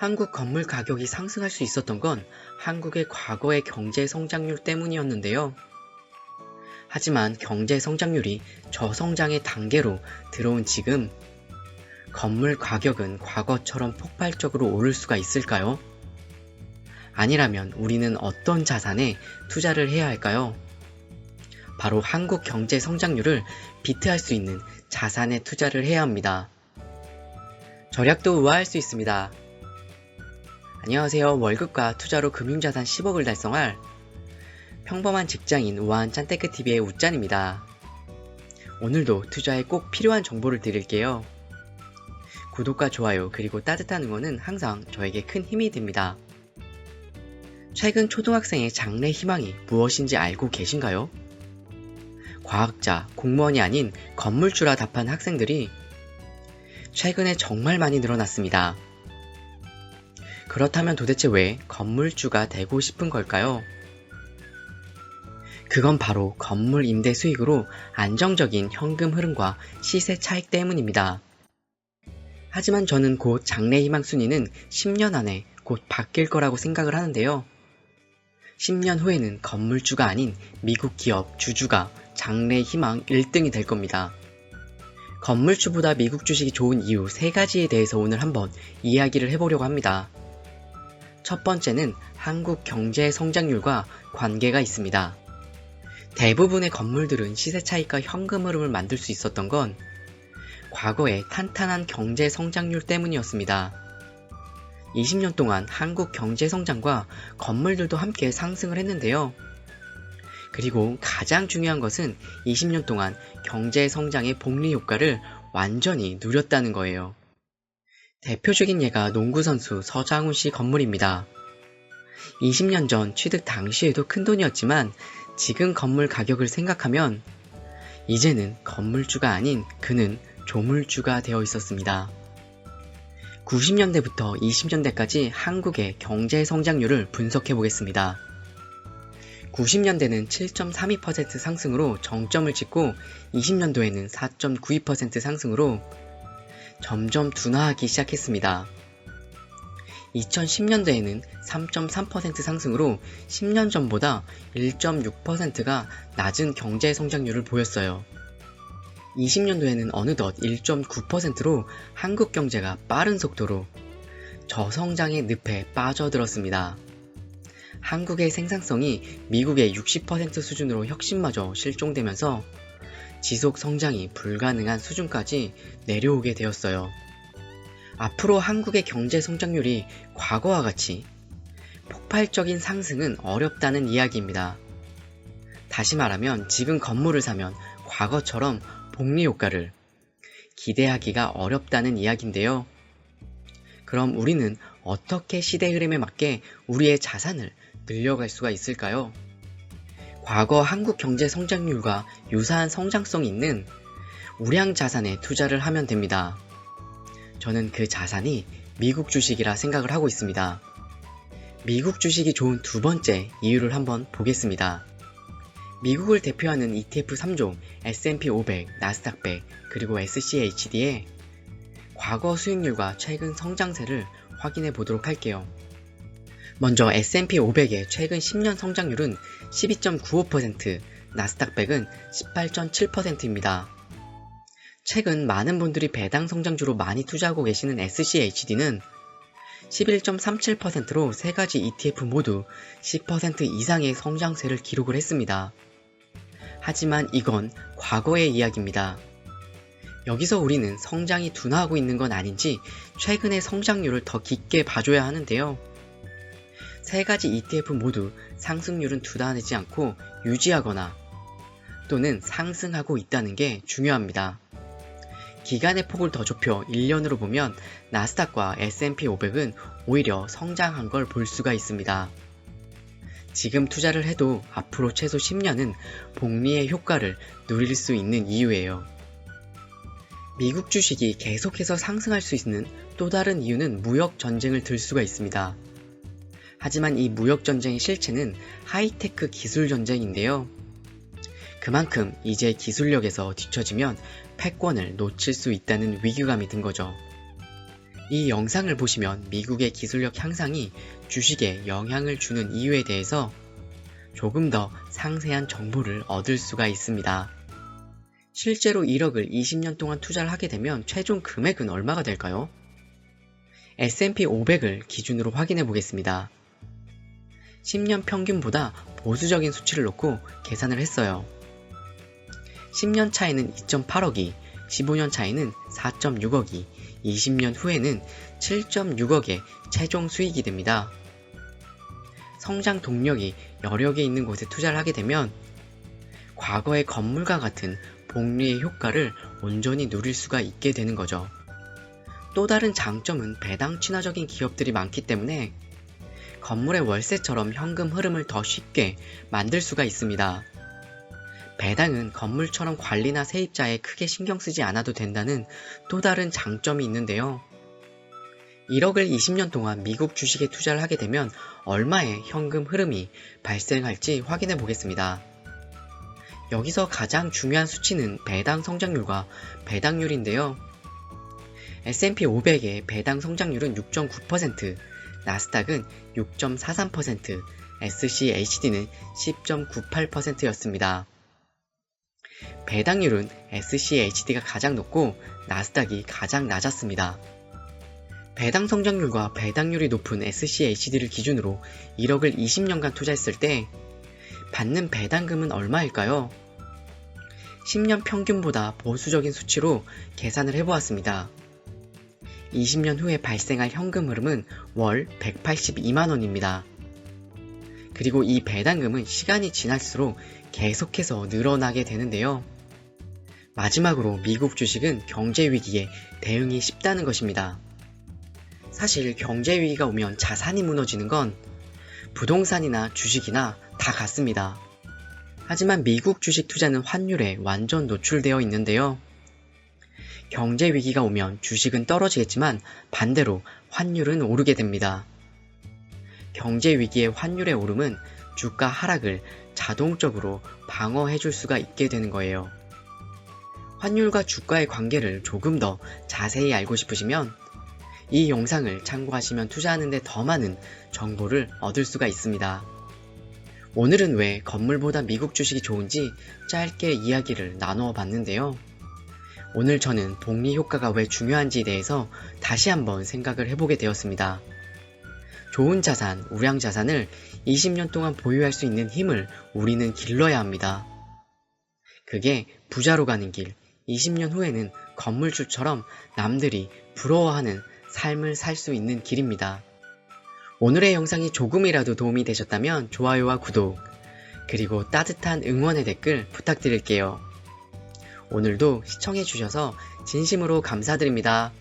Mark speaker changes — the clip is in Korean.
Speaker 1: 한국 건물 가격이 상승할 수 있었던 건 한국의 과거의 경제 성장률 때문이었는데요. 하지만 경제 성장률이 저성장의 단계로 들어온 지금 건물 가격은 과거처럼 폭발적으로 오를 수가 있을까요? 아니라면 우리는 어떤 자산에 투자를 해야 할까요? 바로 한국 경제 성장률을 비트할 수 있는 자산에 투자를 해야 합니다. 절약도 우아할 수 있습니다. 안녕하세요. 월급과 투자로 금융자산 10억을 달성할 평범한 직장인 우아한 짠테크TV의 웃짠입니다. 오늘도 투자에 꼭 필요한 정보를 드릴게요. 구독과 좋아요 그리고 따뜻한 응원은 항상 저에게 큰 힘이 됩니다. 최근 초등학생의 장래 희망이 무엇인지 알고 계신가요? 과학자, 공무원이 아닌 건물주라 답한 학생들이 최근에 정말 많이 늘어났습니다. 그렇다면 도대체 왜 건물주가 되고 싶은 걸까요? 그건 바로 건물 임대 수익으로 안정적인 현금 흐름과 시세 차익 때문입니다. 하지만 저는 곧 장래 희망 순위는 10년 안에 곧 바뀔 거라고 생각을 하는데요. 10년 후에는 건물주가 아닌 미국 기업 주주가 장래 희망 1등이 될 겁니다. 건물주보다 미국 주식이 좋은 이유 3가지에 대해서 오늘 한번 이야기를 해보려고 합니다. 첫 번째는 한국 경제 성장률과 관계가 있습니다. 대부분의 건물들은 시세 차익과 현금 흐름을 만들 수 있었던 건 과거의 탄탄한 경제 성장률 때문이었습니다. 20년 동안 한국 경제 성장과 건물들도 함께 상승을 했는데요. 그리고 가장 중요한 것은 20년 동안 경제 성장의 복리 효과를 완전히 누렸다는 거예요. 대표적인 예가 농구선수 서장훈 씨 건물입니다. 20년 전 취득 당시에도 큰 돈이었지만 지금 건물 가격을 생각하면 이제는 건물주가 아닌 그는 조물주가 되어 있었습니다. 90년대부터 20년대까지 한국의 경제 성장률을 분석해 보겠습니다. 90년대는 7.32% 상승으로 정점을 찍고 20년도에는 4.92% 상승으로 점점 둔화하기 시작했습니다. 2010년대에는 3.3% 상승으로 10년 전보다 1.6%가 낮은 경제 성장률을 보였어요. 20년도에는 어느덧 1.9%로 한국 경제가 빠른 속도로 저성장의 늪에 빠져들었습니다. 한국의 생산성이 미국의 60% 수준으로 혁신마저 실종되면서 지속 성장이 불가능한 수준까지 내려오게 되었어요. 앞으로 한국의 경제 성장률이 과거와 같이 폭발적인 상승은 어렵다는 이야기입니다. 다시 말하면 지금 건물을 사면 과거처럼 복리 효과를 기대하기가 어렵다는 이야기인데요. 그럼 우리는 어떻게 시대 흐름에 맞게 우리의 자산을 늘려갈 수가 있을까요? 과거 한국 경제 성장률과 유사한 성장성이 있는 우량 자산에 투자를 하면 됩니다. 저는 그 자산이 미국 주식이라 생각을 하고 있습니다. 미국 주식이 좋은 두 번째 이유를 한번 보겠습니다. 미국을 대표하는 ETF 3종 S&P 500, 나스닥 100, 그리고 SCHD의 과거 수익률과 최근 성장세를 확인해 보도록 할게요. 먼저 S&P 500의 최근 10년 성장률은 12.95%, 나스닥 100은 18.7%입니다. 최근 많은 분들이 배당 성장주로 많이 투자하고 계시는 SCHD는 11.37%로 세 가지 ETF 모두 10% 이상의 성장세를 기록을 했습니다. 하지만 이건 과거의 이야기입니다. 여기서 우리는 성장이 둔화하고 있는 건 아닌지 최근의 성장률을 더 깊게 봐줘야 하는데요. 세 가지 ETF 모두 상승률은 둔화하지 않고 유지하거나 또는 상승하고 있다는 게 중요합니다. 기간의 폭을 더 좁혀 1년으로 보면 나스닥과 S&P 500은 오히려 성장한 걸 볼 수가 있습니다. 지금 투자를 해도 앞으로 최소 10년은 복리의 효과를 누릴 수 있는 이유예요. 미국 주식이 계속해서 상승할 수 있는 또 다른 이유는 무역 전쟁을 들 수가 있습니다. 하지만 이 무역 전쟁의 실체는 하이테크 기술 전쟁인데요. 그만큼 이제 기술력에서 뒤처지면 패권을 놓칠 수 있다는 위기감이 든 거죠. 이 영상을 보시면 미국의 기술력 향상이 주식에 영향을 주는 이유에 대해서 조금 더 상세한 정보를 얻을 수가 있습니다. 실제로 1억을 20년 동안 투자를 하게 되면 최종 금액은 얼마가 될까요? S&P 500을 기준으로 확인해 보겠습니다. 10년 평균보다 보수적인 수치를 놓고 계산을 했어요. 10년 차에는 2.8억이, 15년 차에는 4.6억이, 20년 후에는 7.6억의 최종 수익이 됩니다. 성장 동력이 개 있는 곳에 투자를 하게 되면 과거의 건물과 같은 복리의 효과를 온전히 누릴 수가 있게 되는 거죠. 또 다른 장점은 배당 친화적인 기업들이 많기 때문에 건물의 월세처럼 현금 흐름을 더 쉽게 만들 수가 있습니다. 배당은 건물처럼 관리나 세입자에 크게 신경 쓰지 않아도 된다는 또 다른 장점이 있는데요. 1억을 20년 동안 미국 주식에 투자를 하게 되면 얼마의 현금 흐름이 발생할지 확인해 보겠습니다. 여기서 가장 중요한 수치는 배당 성장률과 배당률인데요. S&P 500의 배당 성장률은 6.9%, 나스닥은 6.43%, SCHD는 10.98%였습니다. 배당률은 SCHD가 가장 높고 나스닥이 가장 낮았습니다. 배당 성장률과 배당률이 높은 SCHD를 기준으로 1억을 20년간 투자했을 때 받는 배당금은 얼마일까요? 10년 평균보다 보수적인 수치로 계산을 해보았습니다. 20년 후에 발생할 현금 흐름은 월 182만원입니다. 그리고 이 배당금은 시간이 지날수록 계속해서 늘어나게 되는데요. 마지막으로 미국 주식은 경제 위기에 대응이 쉽다는 것입니다. 사실 경제 위기가 오면 자산이 무너지는 건 부동산이나 주식이나 다 같습니다. 하지만 미국 주식 투자는 환율에 완전 노출되어 있는데요. 경제 위기가 오면 주식은 떨어지겠지만 반대로 환율은 오르게 됩니다. 경제 위기의 환율의 오름은 주가 하락을 자동적으로 방어해 줄 수가 있게 되는 거예요. 환율과 주가의 관계를 조금 더 자세히 알고 싶으시면 이 영상을 참고하시면 투자하는데 더 많은 정보를 얻을 수가 있습니다. 오늘은 왜 건물보다 미국 주식이 좋은지 짧게 이야기를 나누어 봤는데요. 오늘 저는 복리 효과가 왜 중요한지에 대해서 다시 한번 생각을 해보게 되었습니다. 좋은 자산, 우량 자산을 20년 동안 보유할 수 있는 힘을 우리는 길러야 합니다. 그게 부자로 가는 길, 20년 후에는 건물주처럼 남들이 부러워하는 삶을 살 수 있는 길입니다. 오늘의 영상이 조금이라도 도움이 되셨다면 좋아요와 구독, 그리고 따뜻한 응원의 댓글 부탁드릴게요. 오늘도 시청해주셔서 진심으로 감사드립니다.